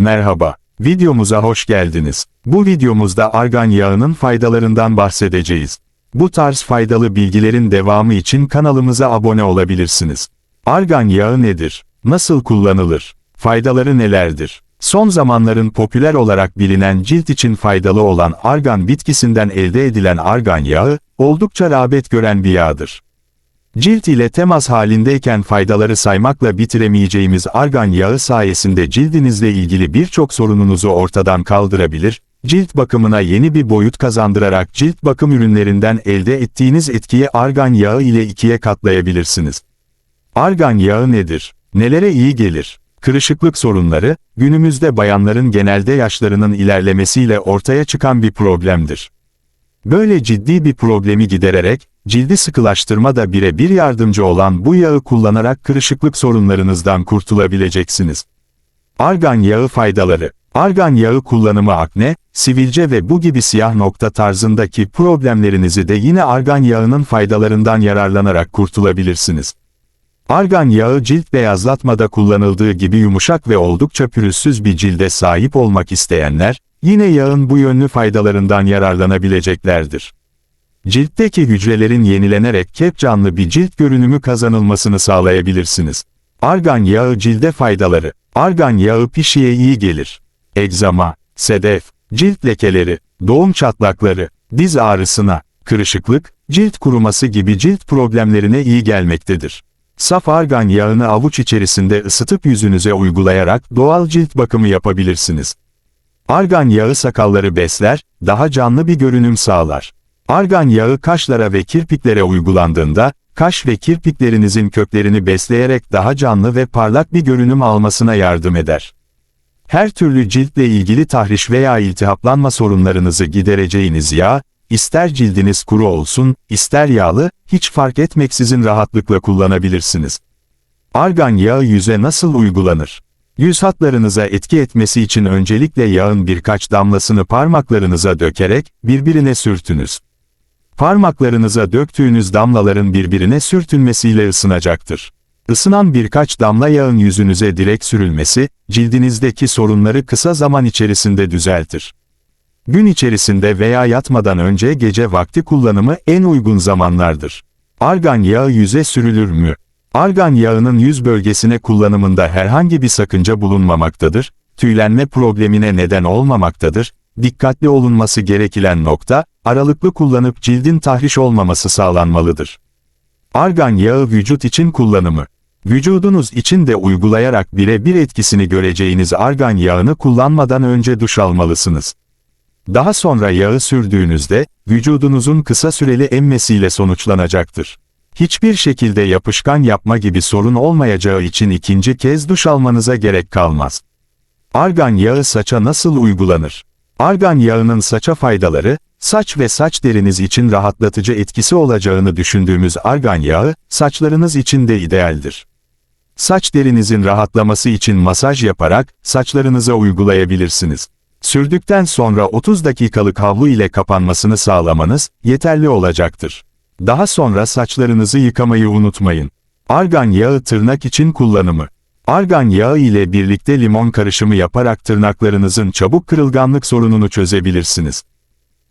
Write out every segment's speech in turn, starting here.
Merhaba, videomuza hoş geldiniz. Bu videomuzda argan yağının faydalarından bahsedeceğiz. Bu tarz faydalı bilgilerin devamı için kanalımıza abone olabilirsiniz. Argan yağı nedir? Nasıl kullanılır? Faydaları nelerdir? Son zamanların popüler olarak bilinen cilt için faydalı olan argan bitkisinden elde edilen argan yağı, oldukça rağbet gören bir yağdır. Cilt ile temas halindeyken faydaları saymakla bitiremeyeceğimiz argan yağı sayesinde cildinizle ilgili birçok sorununuzu ortadan kaldırabilir, cilt bakımına yeni bir boyut kazandırarak cilt bakım ürünlerinden elde ettiğiniz etkiyi argan yağı ile ikiye katlayabilirsiniz. Argan yağı nedir? Nelere iyi gelir? Kırışıklık sorunları, günümüzde bayanların genelde yaşlarının ilerlemesiyle ortaya çıkan bir problemdir. Böyle ciddi bir problemi gidererek, cildi sıkılaştırma da birebir yardımcı olan bu yağı kullanarak kırışıklık sorunlarınızdan kurtulabileceksiniz. Argan yağı faydaları Argan yağı kullanımı akne, sivilce ve bu gibi siyah nokta tarzındaki problemlerinizi de yine argan yağının faydalarından yararlanarak kurtulabilirsiniz. Argan yağı cilt beyazlatmada kullanıldığı gibi yumuşak ve oldukça pürüzsüz bir cilde sahip olmak isteyenler, yine yağın bu yönlü faydalarından yararlanabileceklerdir. Ciltteki hücrelerin yenilenerek kep canlı bir cilt görünümü kazanılmasını sağlayabilirsiniz. Argan yağı cilde faydaları. Argan yağı pişiye iyi gelir. Egzama, sedef, cilt lekeleri, doğum çatlakları, diz ağrısına, kırışıklık, cilt kuruması gibi cilt problemlerine iyi gelmektedir. Saf argan yağını avuç içerisinde ısıtıp yüzünüze uygulayarak doğal cilt bakımı yapabilirsiniz. Argan yağı sakalları besler, daha canlı bir görünüm sağlar. Argan yağı kaşlara ve kirpiklere uygulandığında, kaş ve kirpiklerinizin köklerini besleyerek daha canlı ve parlak bir görünüm almasına yardım eder. Her türlü ciltle ilgili tahriş veya iltihaplanma sorunlarınızı gidereceğiniz yağ, ister cildiniz kuru olsun, ister yağlı, hiç fark etmeksizin rahatlıkla kullanabilirsiniz. Argan yağı yüze nasıl uygulanır? Yüz hatlarınıza etki etmesi için öncelikle yağın birkaç damlasını parmaklarınıza dökerek, birbirine sürtünüz. Parmaklarınıza döktüğünüz damlaların birbirine sürtünmesiyle ısınacaktır. Isınan birkaç damla yağın yüzünüze direkt sürülmesi, cildinizdeki sorunları kısa zaman içerisinde düzeltir. Gün içerisinde veya yatmadan önce gece vakti kullanımı en uygun zamanlardır. Argan yağı yüze sürülür mü? Argan yağının yüz bölgesine kullanımında herhangi bir sakınca bulunmamaktadır, tüylenme problemine neden olmamaktadır, dikkatli olunması gereken nokta, aralıklı kullanıp cildin tahriş olmaması sağlanmalıdır. Argan yağı vücut için kullanımı. Vücudunuz için de uygulayarak birebir etkisini göreceğiniz argan yağını kullanmadan önce duş almalısınız. Daha sonra yağı sürdüğünüzde, vücudunuzun kısa süreli emmesiyle sonuçlanacaktır. Hiçbir şekilde yapışkan yapma gibi sorun olmayacağı için ikinci kez duş almanıza gerek kalmaz. Argan yağı saça nasıl uygulanır? Argan yağının saça faydaları, saç ve saç deriniz için rahatlatıcı etkisi olacağını düşündüğümüz argan yağı, saçlarınız için de idealdir. Saç derinizin rahatlaması için masaj yaparak, saçlarınıza uygulayabilirsiniz. Sürdükten sonra 30 dakikalık havlu ile kapanmasını sağlamanız, yeterli olacaktır. Daha sonra saçlarınızı yıkamayı unutmayın. Argan yağı tırnak için kullanımı. Argan yağı ile birlikte limon karışımı yaparak tırnaklarınızın çabuk kırılganlık sorununu çözebilirsiniz.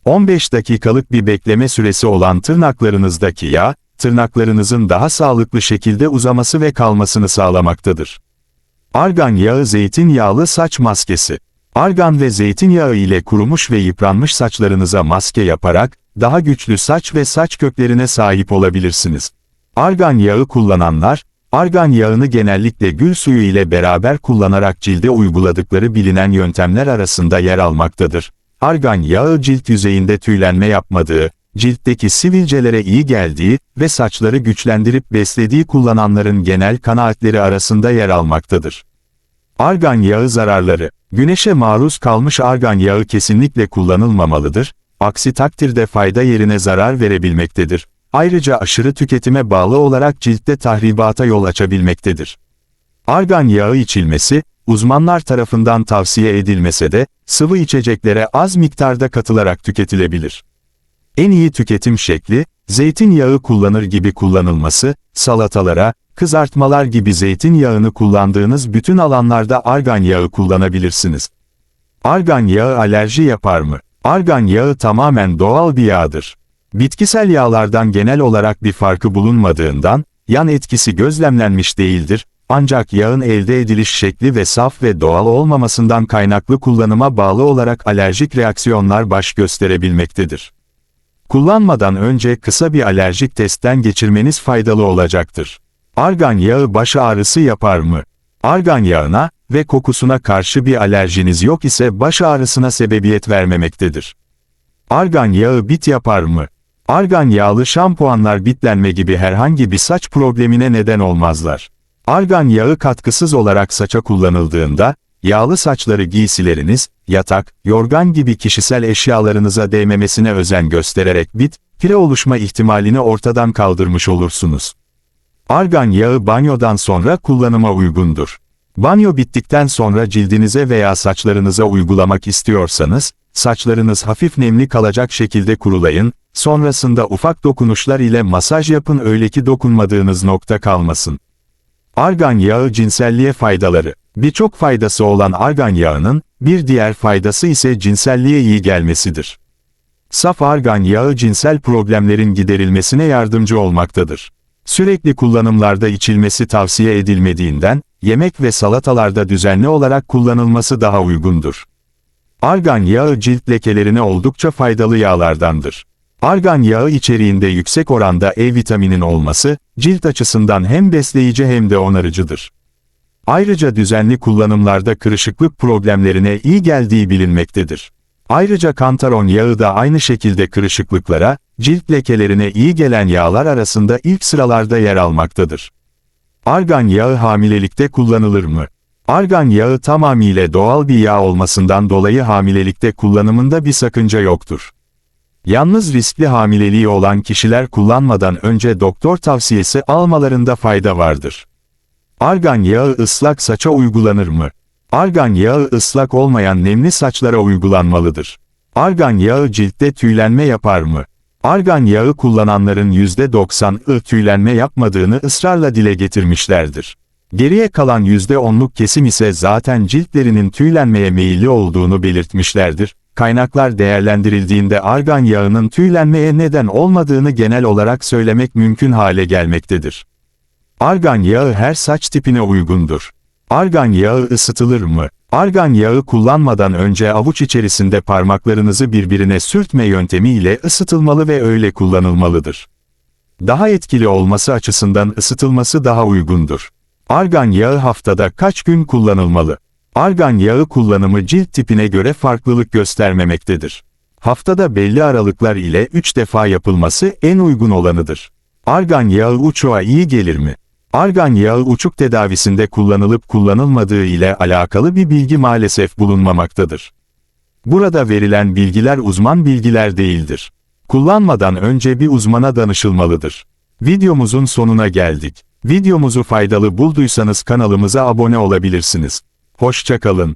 15 dakikalık bir bekleme süresi olan tırnaklarınızdaki yağ, tırnaklarınızın daha sağlıklı şekilde uzaması ve kalmasını sağlamaktadır. Argan yağı zeytinyağlı saç maskesi. Argan ve zeytinyağı ile kurumuş ve yıpranmış saçlarınıza maske yaparak, daha güçlü saç ve saç köklerine sahip olabilirsiniz. Argan yağı kullananlar, argan yağını genellikle gül suyu ile beraber kullanarak cilde uyguladıkları bilinen yöntemler arasında yer almaktadır. Argan yağı cilt yüzeyinde tüylenme yapmadığı, ciltteki sivilcelere iyi geldiği ve saçları güçlendirip beslediği kullananların genel kanaatleri arasında yer almaktadır. Argan yağı zararları Güneşe maruz kalmış argan yağı kesinlikle kullanılmamalıdır, aksi takdirde fayda yerine zarar verebilmektedir. Ayrıca aşırı tüketime bağlı olarak ciltte tahribata yol açabilmektedir. Argan yağı içilmesi, uzmanlar tarafından tavsiye edilmese de, sıvı içeceklere az miktarda katılarak tüketilebilir. En iyi tüketim şekli, zeytinyağı kullanır gibi kullanılması, salatalara, kızartmalar gibi zeytinyağını kullandığınız bütün alanlarda argan yağı kullanabilirsiniz. Argan yağı alerji yapar mı? Argan yağı tamamen doğal bir yağdır. Bitkisel yağlardan genel olarak bir farkı bulunmadığından, yan etkisi gözlemlenmiş değildir, ancak yağın elde ediliş şekli ve saf ve doğal olmamasından kaynaklı kullanıma bağlı olarak alerjik reaksiyonlar baş gösterebilmektedir. Kullanmadan önce kısa bir alerjik testten geçirmeniz faydalı olacaktır. Argan yağı baş ağrısı yapar mı? Argan yağına ve kokusuna karşı bir alerjiniz yok ise baş ağrısına sebebiyet vermemektedir. Argan yağı bit yapar mı? Argan yağlı şampuanlar bitlenme gibi herhangi bir saç problemine neden olmazlar. Argan yağı katkısız olarak saça kullanıldığında, yağlı saçları giysileriniz, yatak, yorgan gibi kişisel eşyalarınıza değmemesine özen göstererek bit, pire oluşma ihtimalini ortadan kaldırmış olursunuz. Argan yağı banyodan sonra kullanıma uygundur. Banyo bittikten sonra cildinize veya saçlarınıza uygulamak istiyorsanız, saçlarınız hafif nemli kalacak şekilde kurulayın, sonrasında ufak dokunuşlar ile masaj yapın öyle ki dokunmadığınız nokta kalmasın. Argan yağı cinselliğe faydaları. Birçok faydası olan argan yağının, bir diğer faydası ise cinselliğe iyi gelmesidir. Saf argan yağı cinsel problemlerin giderilmesine yardımcı olmaktadır. Sürekli kullanımlarda içilmesi tavsiye edilmediğinden, yemek ve salatalarda düzenli olarak kullanılması daha uygundur. Argan yağı cilt lekelerine oldukça faydalı yağlardandır. Argan yağı içeriğinde yüksek oranda E vitaminin olması, cilt açısından hem besleyici hem de onarıcıdır. Ayrıca düzenli kullanımlarda kırışıklık problemlerine iyi geldiği bilinmektedir. Ayrıca kantaron yağı da aynı şekilde kırışıklıklara, cilt lekelerine iyi gelen yağlar arasında ilk sıralarda yer almaktadır. Argan yağı hamilelikte kullanılır mı? Argan yağı tamamıyla doğal bir yağ olmasından dolayı hamilelikte kullanımında bir sakınca yoktur. Yalnız riskli hamileliği olan kişiler kullanmadan önce doktor tavsiyesi almalarında fayda vardır. Argan yağı ıslak saça uygulanır mı? Argan yağı ıslak olmayan nemli saçlara uygulanmalıdır. Argan yağı ciltte tüylenme yapar mı? Argan yağı kullananların %90'ı tüylenme yapmadığını ısrarla dile getirmişlerdir. Geriye kalan %10'luk kesim ise zaten ciltlerinin tüylenmeye meyilli olduğunu belirtmişlerdir. Kaynaklar değerlendirildiğinde argan yağının tüylenmeye neden olmadığını genel olarak söylemek mümkün hale gelmektedir. Argan yağı her saç tipine uygundur. Argan yağı ısıtılır mı? Argan yağı kullanmadan önce avuç içerisinde parmaklarınızı birbirine sürtme yöntemiyle ısıtılmalı ve öyle kullanılmalıdır. Daha etkili olması açısından ısıtılması daha uygundur. Argan yağı haftada kaç gün kullanılmalı? Argan yağı kullanımı cilt tipine göre farklılık göstermemektedir. Haftada belli aralıklar ile 3 defa yapılması en uygun olanıdır. Argan yağı uçuğa iyi gelir mi? Argan yağı uçuk tedavisinde kullanılıp kullanılmadığı ile alakalı bir bilgi maalesef bulunmamaktadır. Burada verilen bilgiler uzman bilgiler değildir. Kullanmadan önce bir uzmana danışılmalıdır. Videomuzun sonuna geldik. Videomuzu faydalı bulduysanız kanalımıza abone olabilirsiniz. Hoşçakalın.